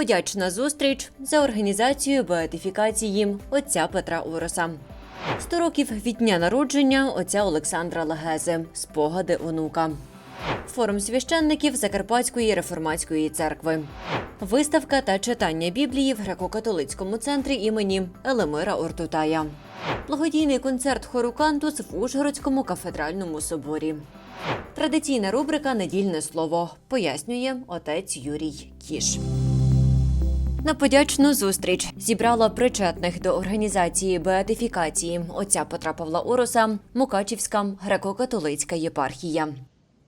Подячна зустріч за організацією беатифікації отця Петра Ороса. Сто років від дня народження отця Олександра Легези. Спогади онука. Форум священників Закарпатської реформатської церкви. Виставка та читання Біблії в греко-католицькому центрі імені Елемира Ортутая. Благодійний концерт хору Кантус в Ужгородському кафедральному соборі. Традиційна рубрика Недільне слово пояснює отець Юрій Кіш. На подячну зустріч зібрала причетних до організації беатифікації отця Петра Павла Ороса Мукачівська греко-католицька єпархія.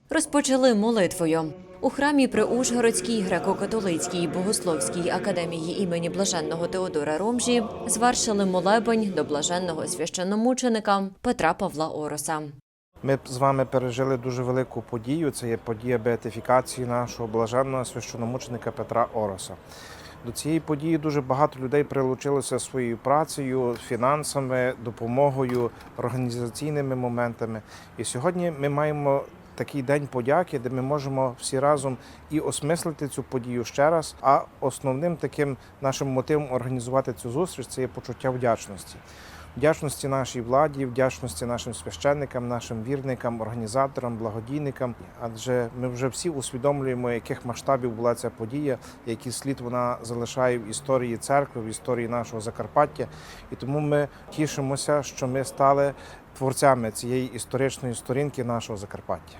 Розпочали молитвою. У храмі при Ужгородській греко-католицькій богословській академії імені блаженного Теодора Ромжі звершили молебень до блаженного священномученика Петра Павла Ороса. Ми з вами пережили дуже велику подію. Це є подія беатифікації нашого блаженного священомученика Петра Ороса. До цієї події дуже багато людей прилучилося своєю працею, фінансами, допомогою, організаційними моментами. І сьогодні ми маємо такий день подяки, де ми можемо всі разом і осмислити цю подію ще раз. А основним таким нашим мотивом організувати цю зустріч це є почуття вдячності. Вдячності нашій владі, вдячності нашим священникам, нашим вірникам, організаторам, благодійникам. Адже ми вже всі усвідомлюємо, яких масштабів була ця подія, який слід вона залишає в історії церкви, в історії нашого Закарпаття. І тому ми тішимося, що ми стали творцями цієї історичної сторінки нашого Закарпаття.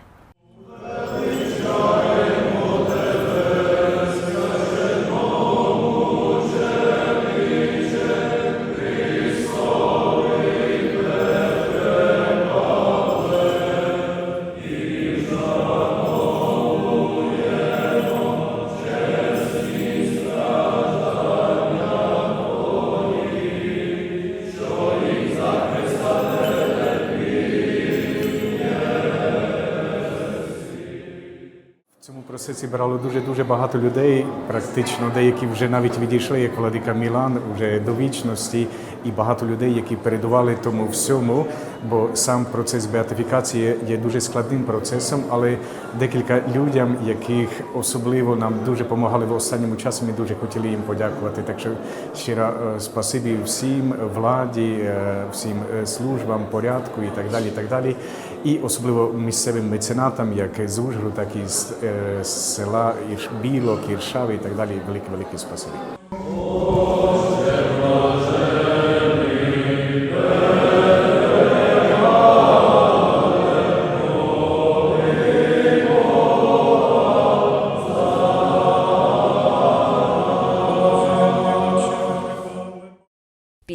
Процесі брало дуже дуже багато людей. Практично деякі вже навіть відійшли, як Владика Мілан, вже до вічності, і багато людей, які передували тому всьому. Бо сам процес беатифікації є дуже складним процесом, але декілька людям, яких особливо нам дуже допомагали в останньому часі, ми дуже хотіли їм подякувати. Так що щиро е, спасибі всім владі, е, всім е, службам, порядку і так далі. І так далі. І особливо місцевим меценатам, як з Ужгору, так і з, е, з села Ірш, Білок, Іршави і так далі. Велике велике спасибі.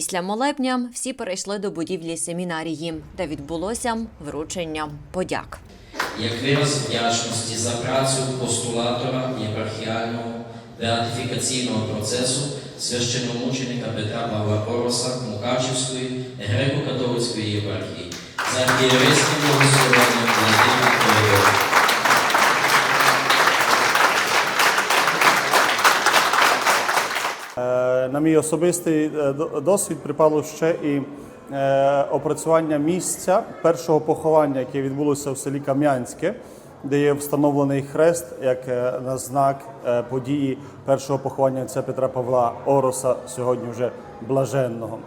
Після молебня всі перейшли до будівлі семінарії, де відбулося вручення подяк. як вираз вдячності за працю постулатора єпархіального беатифікаційного процесу священномученика Петра Павла Ороса Мукачівської греко-католицької єпархії за архієрейським благословенням На мій особистий е, досвід припало ще і е, опрацювання місця першого поховання, яке відбулося в селі Кам'янське, де є встановлений хрест як е, на знак е, події першого поховання отця Петра Павла Ороса, сьогодні вже блаженного.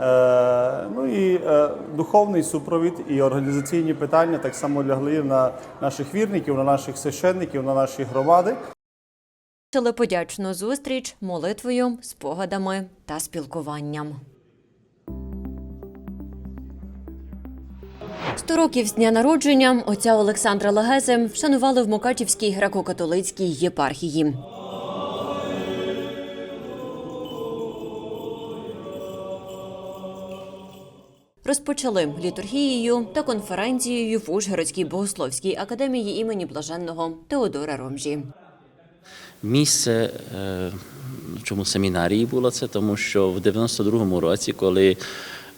Е, Ну і е, духовний супровід і організаційні питання так само лягли на наших вірників, на наших священників, на наші громади. Почали подячну зустріч молитвою, спогадами та спілкуванням. Сто років з дня народження отця Олександра Легези вшанували в Мукачівській греко-католицькій єпархії. Розпочали літургією та конференцією в Ужгородській богословській академії імені блаженного Теодора Ромжі. Місце, е, чому семінарії було це, тому що в 92-му році, коли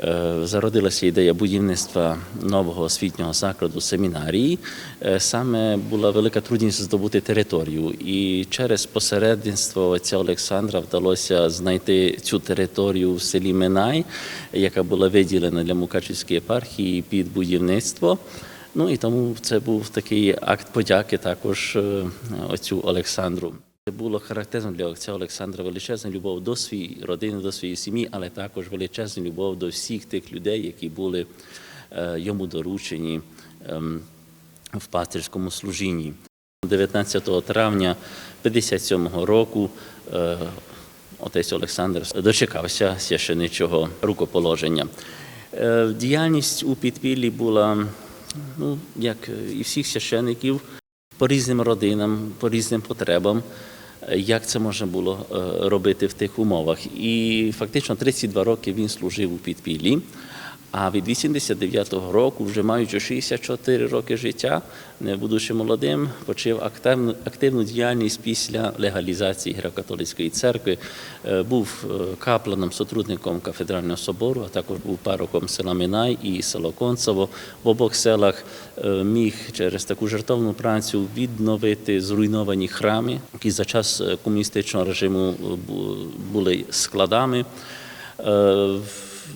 е, зародилася ідея будівництва нового освітнього закладу семінарії, е, саме була велика трудність здобути територію. І через посередництво отця Олександра вдалося знайти цю територію в селі Минай, яка була виділена для Мукачівської єпархії під будівництво. Ну і тому це був такий акт подяки також отцю Олександру. Було характерно для отця Олександра величезна любов до своєї родини, до своєї сім'ї, але також величезна любов до всіх тих людей, які були е, йому доручені ем, в пастирському служінні. 19 травня 57 року е, отець Олександр дочекався священичого рукоположення. Е, Діяльність у підпіллі була, ну, як і всіх священиків, по різним родинам, по різним потребам, як це можна було е, робити в тих умовах. І фактично 32 роки він служив у підпіллі. А від 89-го року, вже маючи 64 роки життя, не будучи молодим, почав активну, активну діяльність після легалізації Греко-католицької церкви. Е, Був е, капланом, сотрудником кафедрального собору, а також був пароком села Минай і село Концево. В обох селах е, міг через таку жертовну працю відновити зруйновані храми, які за час комуністичного режиму були складами.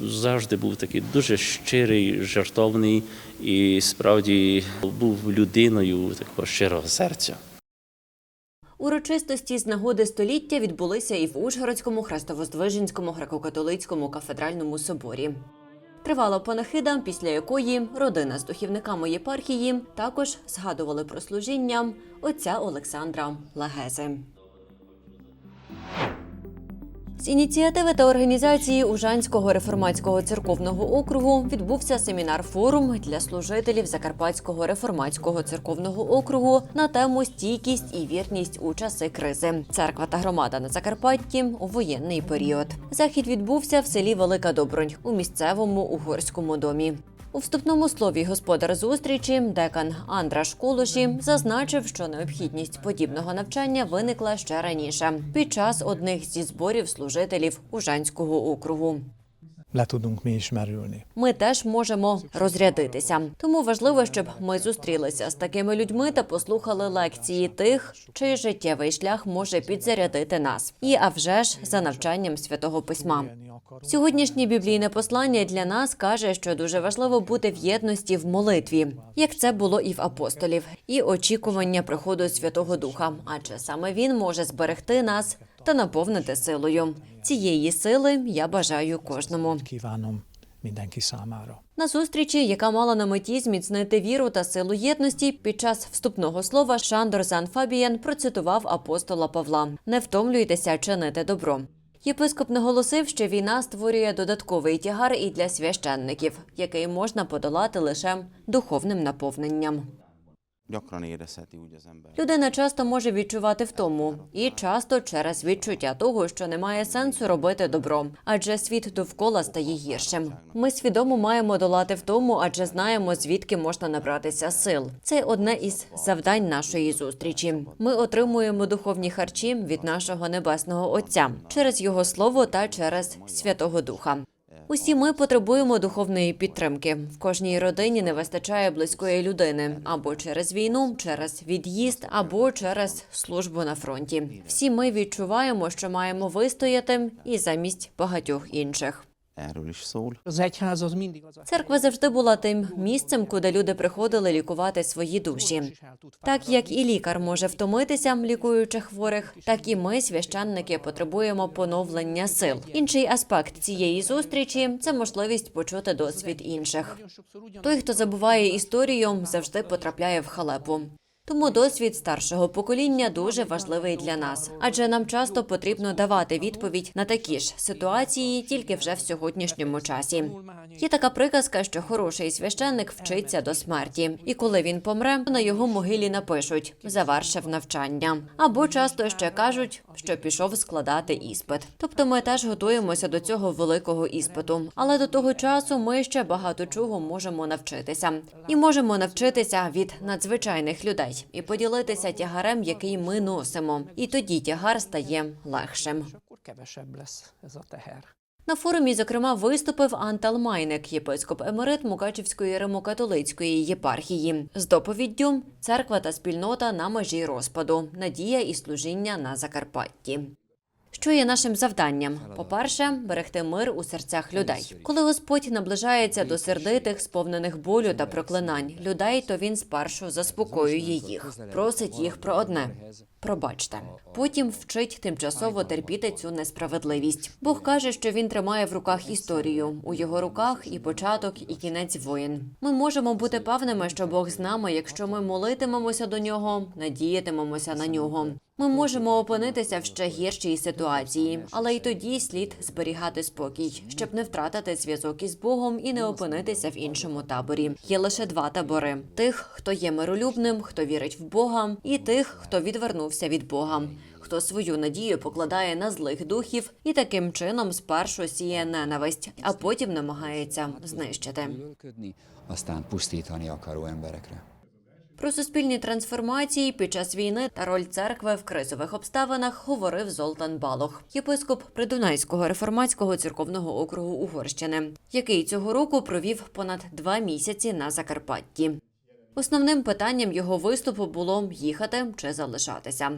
Завжди був такий дуже щирий, жартовний і справді був людиною такого щирого серця. Урочистості з нагоди століття відбулися і в Ужгородському Хрестовоздвиженському греко-католицькому кафедральному соборі. Тривала панахида, після якої родина з духівниками єпархії також згадували про служіння отця Олександра Лагези. З ініціативи та організації Ужанського реформатського церковного округу відбувся семінар-форум для служителів Закарпатського реформатського церковного округу на тему стійкість і вірність у часи кризи. Церква та громада на Закарпатті у воєнний період. Захід відбувся в селі Велика Добронь у місцевому угорському домі. У вступному слові господар зустрічі декан Андраш Кулуші зазначив, що необхідність подібного навчання виникла ще раніше під час одних зі зборів служителів Ужанського округу. Le. Ми теж можемо розрядитися. Тому важливо, щоб ми зустрілися з такими людьми та послухали лекції тих, чий життєвий шлях може підзарядити нас. І а вже ж за навчанням святого письма. Сьогоднішнє біблійне послання для нас каже, що дуже важливо бути в єдності в молитві, як це було і в апостолів, і очікування приходу Святого Духа. Адже саме він може зберегти нас та наповнити силою. Цієї сили я бажаю кожному. На зустрічі, яка мала на меті зміцнити віру та силу єдності, під час вступного слова Шандор Зан Фабієн процитував апостола Павла: Не втомлюйтеся чинити добро. Єпископ наголосив, що війна створює додатковий тягар і для священників, який можна подолати лише духовним наповненням. Людина часто може відчувати втому, і часто через відчуття того, що немає сенсу робити добро, адже світ довкола стає гіршим. Ми свідомо маємо долати втому, адже знаємо, звідки можна набратися сил. Це одне із завдань нашої зустрічі. Ми отримуємо духовні харчі від нашого небесного Отця через його слово та через Святого Духа. Усі ми потребуємо духовної підтримки. В кожній родині не вистачає близької людини або через війну, через від'їзд, або через службу на фронті. Всі ми відчуваємо, що маємо вистояти і замість багатьох інших. Erről is szól. Az egyház az mindig az Церква завжди була тим місцем, куди люди приходили лікувати свої душі. Так як і лікар може втомитися, лікуючи хворих, так і ми, священники, потребуємо поновлення сил. Інший аспект цієї зустрічі це можливість почути досвід інших. Той, хто забуває історію, завжди потрапляє в халепу. Тому досвід старшого покоління дуже важливий для нас, адже нам часто потрібно давати відповідь на такі ж ситуації, тільки вже в сьогоднішньому часі. Є така приказка, що хороший священник вчиться до смерті, і коли він помре, на його могилі напишуть завершив навчання. Або часто ще кажуть, що пішов складати іспит. Тобто ми теж готуємося до цього великого іспиту. Але до того часу ми ще багато чого можемо навчитися, і можемо навчитися від надзвичайних людей і поділитися тягарем, який ми носимо. І тоді тягар стає легшим. На форумі, зокрема, виступив Антал Майник, єпископ емерит Мукачівської римокатолицької єпархії. З доповіддю церква та спільнота на межі розпаду, надія і служіння на Закарпатті. Що є нашим завданням? По-перше, берегти мир у серцях людей. Коли Господь наближається до сердитих, сповнених болю та проклинань людей, то він спершу заспокоює їх, просить їх про одне. Пробачте, потім вчить тимчасово терпіти цю несправедливість. Бог каже, що він тримає в руках історію. У його руках і початок, і кінець воїн. Ми можемо бути певними, що Бог з нами, якщо ми молитимемося до нього, надіятимемося на нього. Ми можемо опинитися в ще гіршій ситуації, але й тоді слід зберігати спокій, щоб не втратити зв'язок із Богом і не опинитися в іншому таборі. Є лише два табори: тих, хто є миролюбним, хто вірить в Бога, і тих, хто відвернувся від Бога. Хто свою надію покладає на злих духів і таким чином спершу сіє ненависть, а потім намагається знищити. Про суспільні трансформації під час війни та роль церкви в кризових обставинах говорив Золтан Балох, єпископ Придунайського реформатського церковного округу Угорщини, який цього року провів понад два місяці на Закарпатті. Основним питанням його виступу було їхати чи залишатися.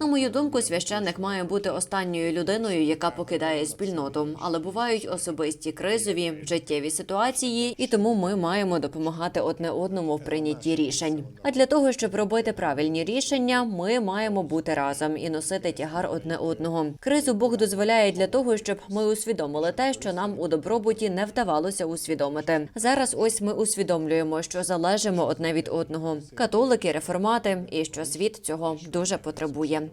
На мою думку, священник має бути останньою людиною, яка покидає спільноту, але бувають особисті кризові життєві ситуації, і тому ми маємо допомагати одне одному в прийнятті рішень. А для того, щоб робити правильні рішення, ми маємо бути разом і носити тягар одне одного. Кризу Бог дозволяє для того, щоб ми усвідомили те, що нам у добробуті не вдавалося усвідомити. Зараз ось ми усвідомлюємо, що залежимо одне від одного. Католики, реформати, і що світ цього дуже потребує.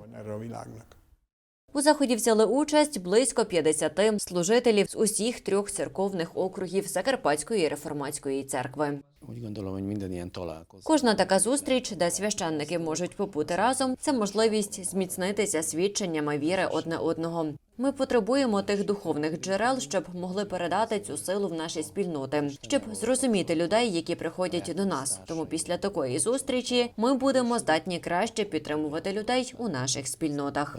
У заході взяли участь близько 50 служителів з усіх трьох церковних округів Закарпатської реформатської церкви. Úgy gondolom, hogy minden ilyen találkozó. Кожна така зустріч, де священники можуть побути разом, це можливість зміцнитися свідченнями віри одне одного. Ми потребуємо тих духовних джерел, щоб могли передати цю силу в наші спільноти, щоб зрозуміти людей, які приходять до нас. Тому після такої зустрічі ми будемо здатні краще підтримувати людей у наших спільнотах.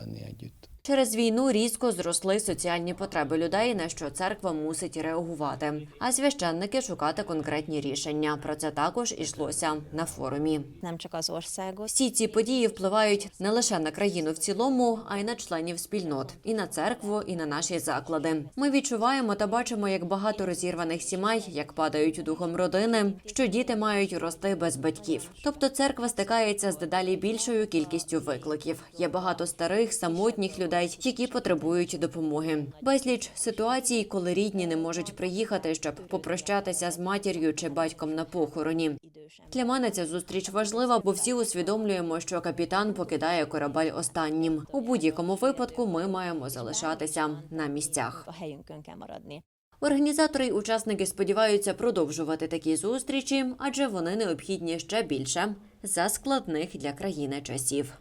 Через війну різко зросли соціальні потреби людей, на що церква мусить реагувати, а священники шукати конкретні рішення. Про це також ішлося на форумі. Всі ці події впливають не лише на країну в цілому, а й на членів спільнот, і на церкву, і на наші заклади. Ми відчуваємо та бачимо, як багато розірваних сімей, як падають духом родини, що діти мають рости без батьків. Тобто церква стикається з дедалі більшою кількістю викликів. Є багато старих, самотніх людей, які потребують допомоги. Безліч ситуацій, коли рідні не можуть приїхати, щоб попрощатися з матір'ю чи батьком на похороні. Для мене ця зустріч важлива, бо всі усвідомлюємо, що капітан покидає корабель останнім. У будь-якому випадку ми маємо залишатися на місцях. Організатори й учасники сподіваються продовжувати такі зустрічі, адже вони необхідні ще більше за складних для країни часів.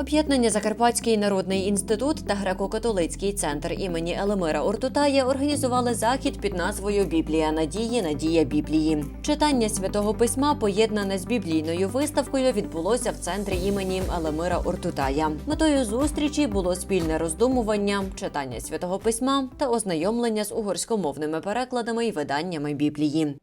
Об'єднання Закарпатський народний інститут та греко-католицький центр імені Елемира Ортутая організували захід під назвою Біблія надії, надія Біблії. Читання святого письма, поєднане з біблійною виставкою, відбулося в центрі імені Елемира Ортутая. Метою зустрічі було спільне роздумування, читання святого письма та ознайомлення з угорськомовними перекладами і виданнями Біблії.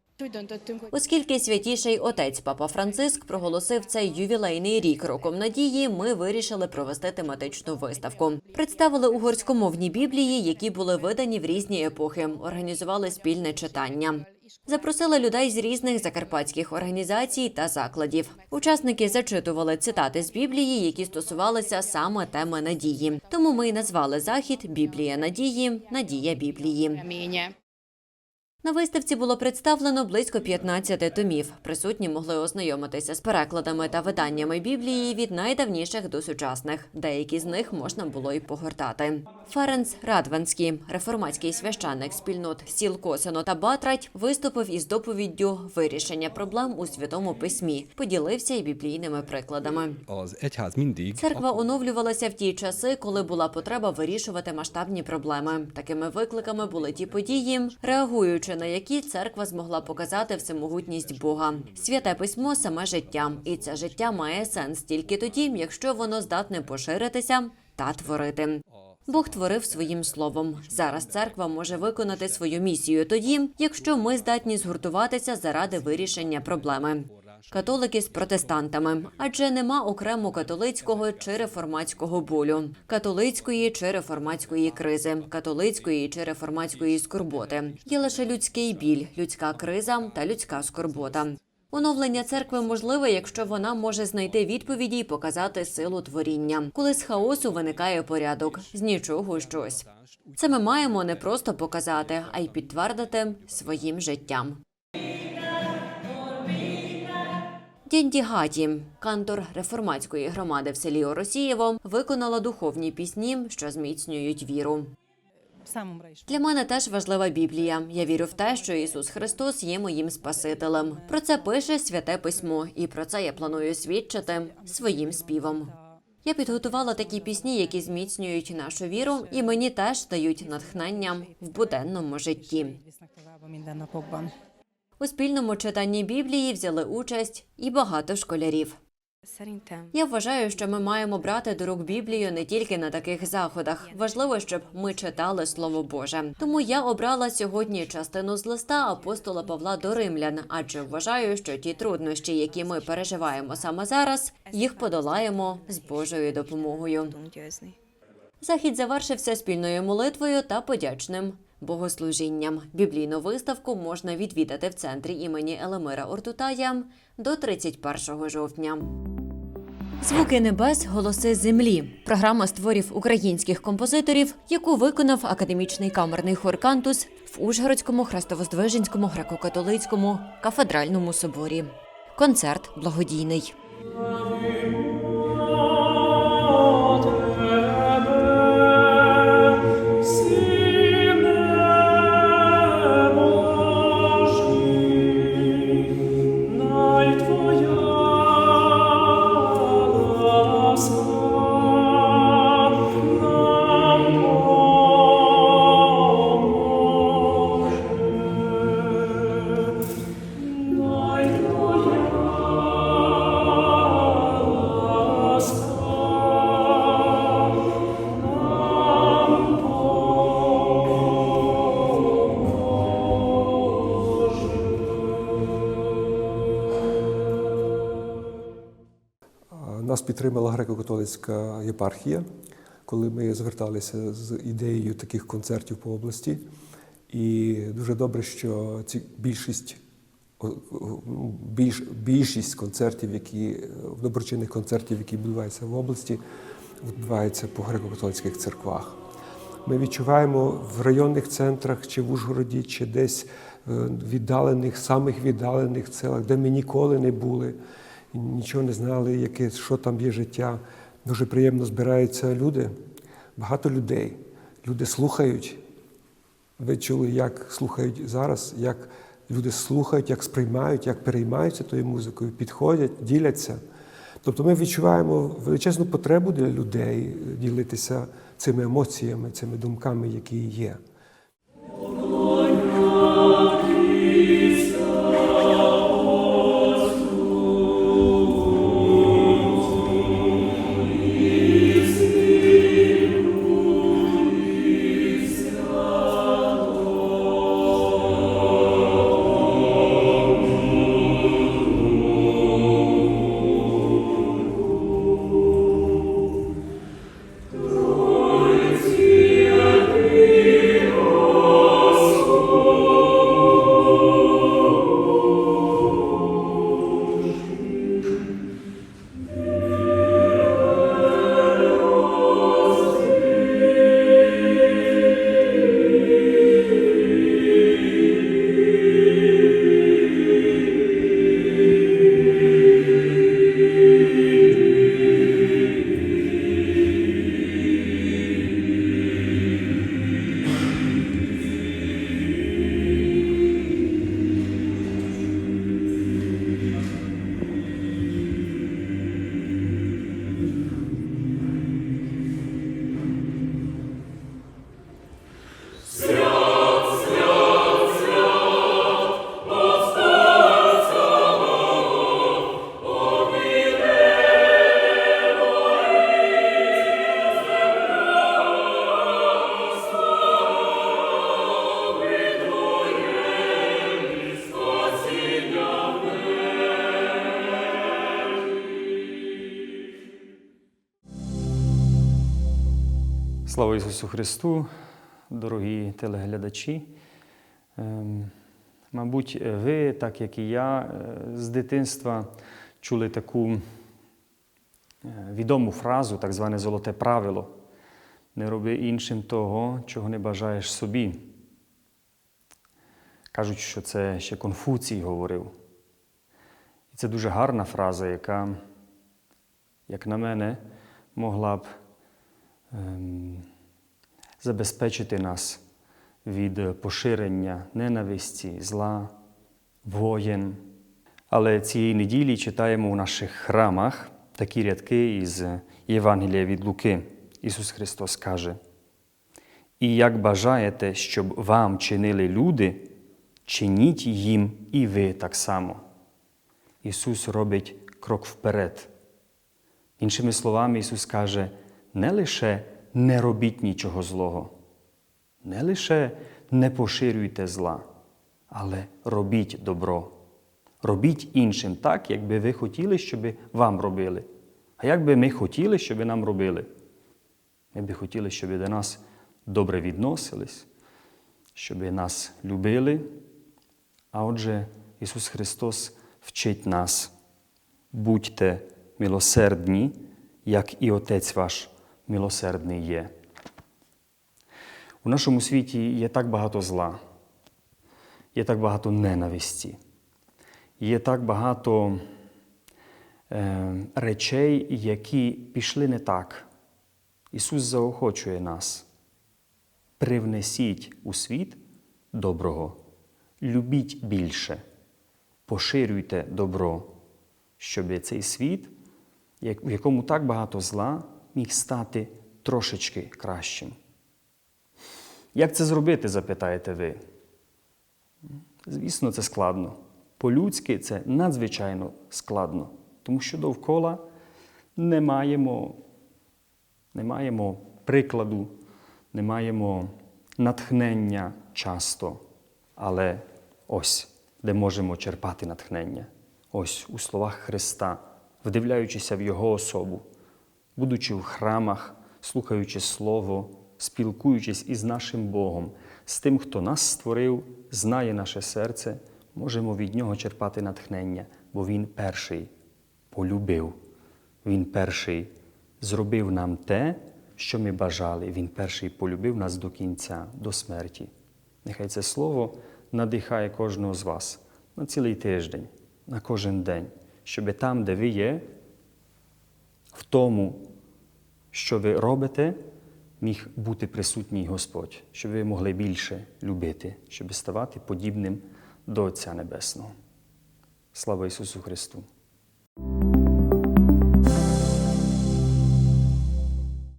Оскільки святіший отець Папа Франциск проголосив цей ювілейний рік роком надії, ми вирішили провести тематичну виставку. Представили угорськомовні біблії, які були видані в різні епохи. Організували спільне читання. Запросили людей з різних закарпатських організацій та закладів. Учасники зачитували цитати з Біблії, які стосувалися саме теми надії. Тому ми й назвали захід Біблія надії, надія Біблії. На виставці було представлено близько 15 томів. Присутні могли ознайомитися з перекладами та виданнями Біблії від найдавніших до сучасних. Деякі з них можна було й погортати. Ференц Радванський, реформатський священник спільнот сіл Косино та Батрать, виступив із доповіддю вирішення проблем у святому письмі. Поділився й біблійними прикладами. Церква оновлювалася в ті часи, коли була потреба вирішувати масштабні проблеми. Такими викликами були ті події, реагуючи на які церква змогла показати всемогутність Бога. Святе письмо саме життя, і це життя має сенс тільки тоді, якщо воно здатне поширитися та творити. Бог творив своїм словом. Зараз церква може виконати свою місію тоді, якщо ми здатні згуртуватися заради вирішення проблеми. Католики з протестантами, адже нема окремо католицького чи реформатського болю, католицької чи реформатської кризи, католицької чи реформатської скорботи. Є лише людський біль, людська криза та людська скорбота. Оновлення церкви можливе, якщо вона може знайти відповіді і показати силу творіння, коли з хаосу виникає порядок, з нічого щось. Це ми маємо не просто показати, а й підтвердити своїм життям. Дінді Гаті, кантор реформатської громади в селі Оросієво, виконала духовні пісні, що зміцнюють віру. Для мене теж важлива Біблія. Я вірю в те, що Ісус Христос є моїм Спасителем. Про це пише святе письмо, і про це я планую свідчити своїм співом. Я підготувала такі пісні, які зміцнюють нашу віру, і мені теж дають натхнення в буденному житті. У спільному читанні Біблії взяли участь і багато школярів. Я вважаю, що ми маємо брати до рук Біблію не тільки на таких заходах. Важливо, щоб ми читали Слово Боже. Тому я обрала сьогодні частину з листа апостола Павла до римлян, адже вважаю, що ті труднощі, які ми переживаємо саме зараз, їх подолаємо з Божою допомогою. Захід завершився спільною молитвою та подячним богослужінням. Біблійну виставку можна відвідати в центрі імені Елемира Ортутая до 31 жовтня. Звуки небес, голоси землі. Програма створів українських композиторів, яку виконав академічний камерний хор «Кантус» в Ужгородському Хрестовоздвиженському греко-католицькому кафедральному соборі. Концерт благодійний. Підтримала греко-католицька єпархія, коли ми зверталися з ідеєю таких концертів по області. І дуже добре, що ці більшість, більш, більшість концертів, які доброчинних концертів, які відбуваються в області, відбуваються по греко-католицьких церквах. Ми відчуваємо в районних центрах, чи в Ужгороді, чи десь е, віддалених, самих віддалених селах, де ми ніколи не були, нічого не знали, яке, що там є життя. Дуже приємно збираються люди, багато людей. Люди слухають. Ви чули, як слухають зараз, як люди слухають, як сприймають, як переймаються тою музикою, підходять, діляться. Тобто ми відчуваємо величезну потребу для людей ділитися цими емоціями, цими думками, які є. Ісусу Христу, дорогі телеглядачі. Ем, Мабуть, ви, так як і я, е, з дитинства чули таку е, відому фразу, так зване золоте правило. Не роби іншим того, чого не бажаєш собі. Кажуть, що це ще Конфуцій говорив. І це дуже гарна фраза, яка, як на мене, могла б ем, забезпечити нас від поширення ненависті, зла, воєн. Але цієї неділі читаємо у наших храмах такі рядки із Євангелія від Луки. Ісус Христос каже: І як бажаєте, щоб вам чинили люди, чиніть їм і ви так само. Ісус робить крок вперед. Іншими словами, Ісус каже, не лише не робіть нічого злого, не лише не поширюйте зла, але робіть добро. Робіть іншим так, як би ви хотіли, щоб вам робили. А як би ми хотіли, щоб нам робили? Ми би хотіли, щоб до нас добре відносились, щоб нас любили. А отже, Ісус Христос вчить нас, будьте милосердні, як і Отець ваш милосердний є. У нашому світі є так багато зла, є так багато ненависті, є так багато е, речей, які пішли не так. Ісус заохочує нас. Привнесіть у світ доброго, любіть більше, поширюйте добро, щоб цей світ, в якому так багато зла, міг стати трошечки кращим. Як це зробити, запитаєте ви? Звісно, це складно. По-людськи це надзвичайно складно, тому що довкола не маємо, не маємо прикладу, не маємо натхнення часто. Але ось де можемо черпати натхнення. Ось у словах Христа, вдивляючися в Його особу, будучи в храмах, слухаючи Слово, спілкуючись із нашим Богом, з тим, хто нас створив, знає наше серце, можемо від Нього черпати натхнення, бо Він перший полюбив, Він перший зробив нам те, що ми бажали. Він перший полюбив нас до кінця, до смерті. Нехай це слово надихає кожного з вас на цілий тиждень, на кожен день, щоб там, де ви є, в тому, що ви робите, міг бути присутній Господь, щоб ви могли більше любити, щоб ставати подібним до Отця Небесного. Слава Ісусу Христу!